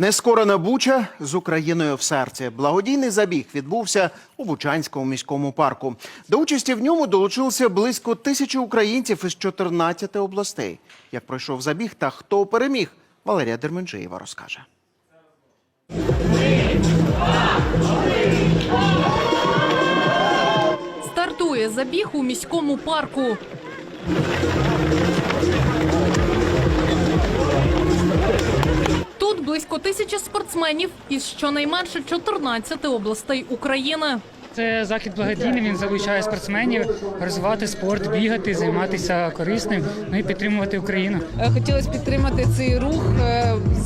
Нескорена буча з Україною в серці. Благодійний забіг відбувся у Бучанському міському парку. До участі в ньому долучилося близько тисячі українців із 14 областей. Як пройшов забіг та хто переміг, Валерія Дерменджиєва розкаже. Стартує забіг у міському парку. Тисячі спортсменів із щонайменше 14 областей України. Це захід благодійний. Він залучає спортсменів розвивати спорт, бігати, займатися корисним, ну і підтримувати Україну. Е, Хотілося підтримати цей рух е,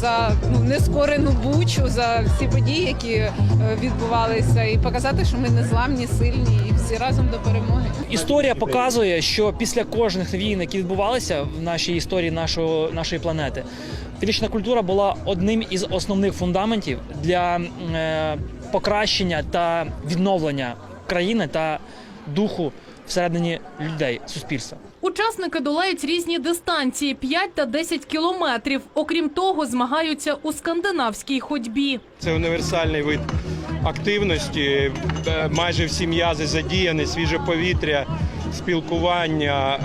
за ну, нескорену бучу, за всі події, які е, відбувалися, і показати, що ми незламні, сильні і всі разом до перемоги. Історія показує, що після кожних війн, які відбувалися в нашій історії нашого, нашої планети, фізична культура була одним із основних фундаментів для е, покращення та відновлення країни та духу всередині людей, суспільства. Учасники долають різні дистанції 5 та 10 кілометрів. Окрім того, змагаються у скандинавській ходьбі. Це універсальний вид активності. Е, Майже всі м'язи задіяні, свіже повітря, спілкування,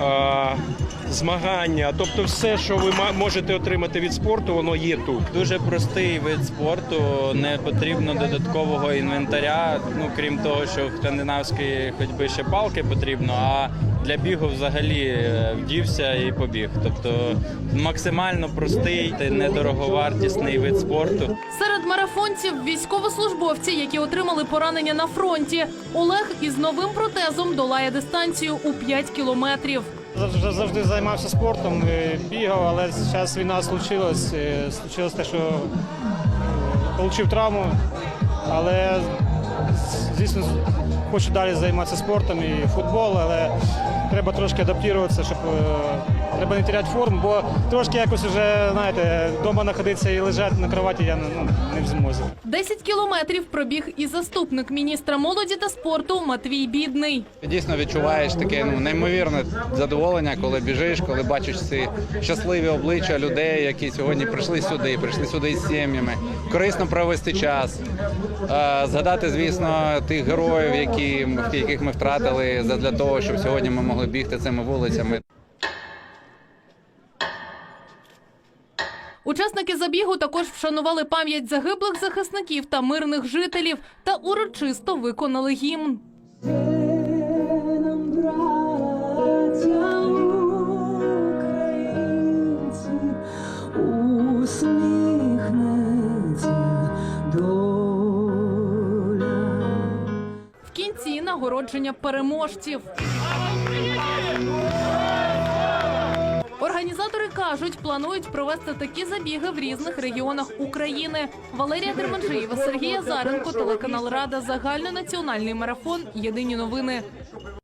е, змагання. Тобто, все, що ви ма- можете отримати від спорту, воно є тут. Дуже простий вид спорту, не потрібно додаткового інвентаря. Ну крім того, що в скандинавській ходьби ще палки потрібно, а для бігу взагалі е, вдівся і побіг. Тобто максимально простий, та недороговартісний вид спорту. Серед марафонців військовослужбовці, які отримали поранення на фронті. Олег із новим протезом долає дистанцію у 5 кілометрів. Завжди, займався спортом, е, бігав, але зараз війна случилась. е, Случилось те, що отримав травму. Але звісно, хочу далі займатися спортом і футбол, але треба трошки адаптуватися, щоб е, треба не теряти форму, бо трошки якось вже, знаєте, вдома знаходитися і лежати на кроваті я ну, не в змозі. 10 кілометрів пробіг і заступник міністра молоді та спорту Матвій Бідний. Дійсно відчуваєш таке ну неймовірне задоволення, коли біжиш, коли бачиш ці щасливі обличчя людей, які сьогодні прийшли сюди, прийшли сюди з сім'ями, корисно провести час, Е, згадати, звісно, тих героїв, які яких ми втратили для того, щоб сьогодні ми могли бігти цими вулицями. Учасники забігу також вшанували пам'ять загиблих захисників та мирних жителів та урочисто виконали гімн. В кінці нагородження переможців. Кажуть, планують провести такі забіги в різних регіонах України. Валерія Дерманжиєва, Сергій Азаренко, телеканал Рада, загальнонаціональний марафон. Єдині новини.